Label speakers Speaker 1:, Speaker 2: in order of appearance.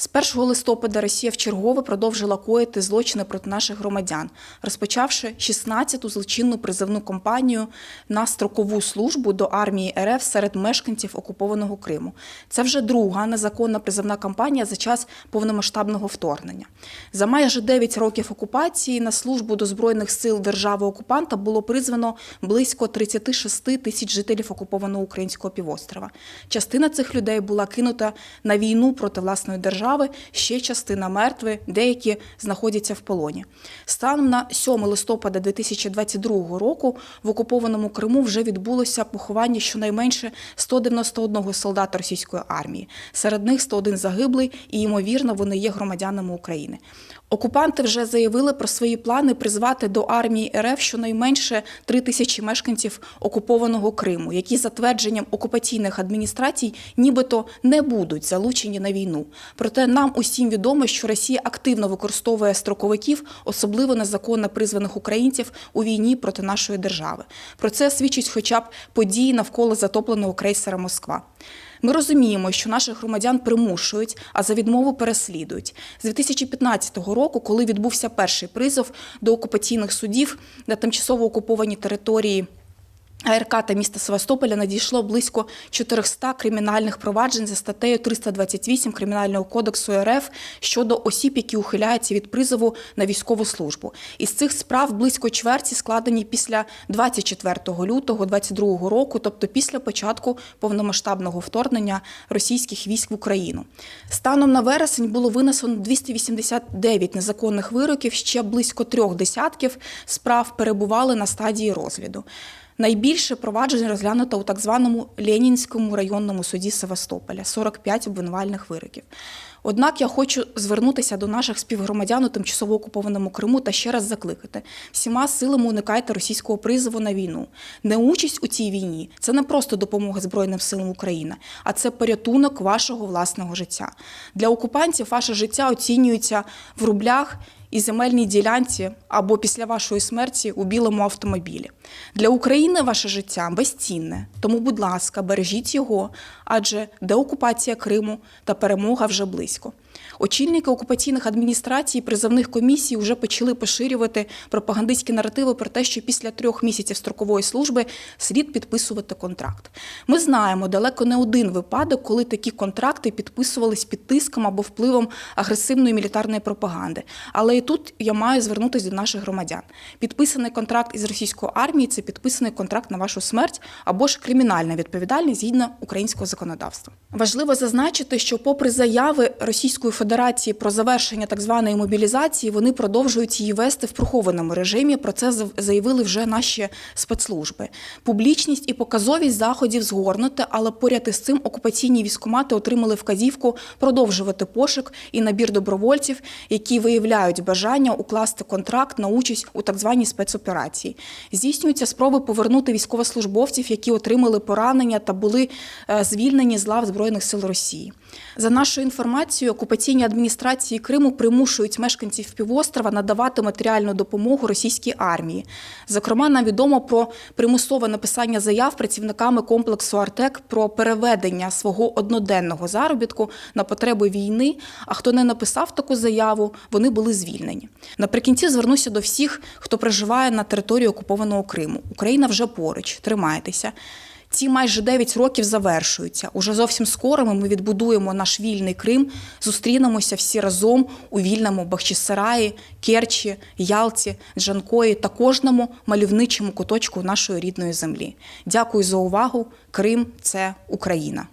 Speaker 1: З 1 листопада Росія вчергове продовжила коїти злочини проти наших громадян, розпочавши 16-ту злочинну призовну кампанію на строкову службу до армії РФ серед мешканців окупованого Криму. Це вже друга незаконна призовна кампанія за час повномасштабного вторгнення. За майже 9 років окупації на службу до збройних сил держави окупанта було призвано близько 36 тисяч жителів окупованого українського півострова. Частина цих людей була кинута на війну проти власної держави, ще частина мертві, деякі знаходяться в полоні. Станом на 7 листопада 2022 року в окупованому Криму вже відбулося поховання щонайменше 191 солдата російської армії. Серед них 101 загиблий, і ймовірно, вони є громадянами України. Окупанти вже заявили про свої плани призвати до армії РФ щонайменше 3 тисячі мешканців окупованого Криму, які за твердженням окупаційних адміністрацій нібито не будуть залучені на війну. Проте нам усім відомо, що Росія активно використовує строковиків, особливо незаконно призваних українців у війні проти нашої держави. Про це свідчить хоча б події навколо затопленого крейсера Москва. Ми розуміємо, що наших громадян примушують, а за відмову переслідують. З 2015 року, коли відбувся перший призов до окупаційних судів на тимчасово окупованій території. АРК та міста Севастополя надійшло близько 400 кримінальних проваджень за статтею 328 Кримінального кодексу РФ щодо осіб, які ухиляються від призову на військову службу. Із цих справ близько чверті складені після 24 лютого 2022 року, тобто після початку повномасштабного вторгнення російських військ в Україну. Станом на вересень було винесено 289 незаконних вироків, ще близько трьох десятків справ перебували на стадії розгляду. Найбільше проваджень розглянуто у так званому Ленінському районному суді Севастополя 45 обвинувальних вироків. Однак я хочу звернутися до наших співгромадян у тимчасово окупованому Криму та ще раз закликати: всіма силами уникайте російського призову на війну. Неучасть у цій війні це не просто допомога Збройним силам України, а це порятунок вашого власного життя. Для окупантів ваше життя оцінюється в рублях і земельній ділянці або після вашої смерті у білому автомобілі. Для України ваше життя безцінне, тому, будь ласка, бережіть його, адже деокупація Криму та перемога вже близько. Очільники окупаційних адміністрацій і призовних комісій вже почали поширювати пропагандистські наративи про те, що після трьох місяців строкової служби слід підписувати контракт. Ми знаємо далеко не один випадок, коли такі контракти підписувались під тиском або впливом агресивної мілітарної пропаганди. Але і тут я маю звернутися до наших громадян. Підписаний контракт із російською армією це підписаний контракт на вашу смерть або ж кримінальна відповідальність згідно українського законодавства. Важливо зазначити, що, попри заяви Російської Федерації про завершення так званої мобілізації, вони продовжують її вести в прихованому режимі. Про це заявили вже наші спецслужби. Публічність і показовість заходів згорнуте, але поряд із цим окупаційні військомати отримали вказівку продовжувати пошук і набір добровольців, які виявляють бажання укласти контракт на участь у так званій спецоперації. Здійснюються спроби повернути військовослужбовців, які отримали поранення та були е, звільнені з лав Збройних сил Росії. За нашою інформацією, окупаційні адміністрації Криму примушують мешканців півострова надавати матеріальну допомогу російській армії. Зокрема, нам відомо про примусове написання заяв працівниками комплексу Артек про переведення свого одноденного заробітку на потреби війни. А хто не написав таку заяву, вони були звільнені. Наприкінці звернуся до всіх, хто проживає на території окупованого Криму. Україна вже поруч. Тримайтеся. Ці майже 9 років завершуються. Уже зовсім скоро ми відбудуємо наш вільний Крим, зустрінемося всі разом у вільному Бахчисараї, Керчі, Ялті, Джанкої та кожному мальовничому куточку нашої рідної землі. Дякую за увагу. Крим це Україна.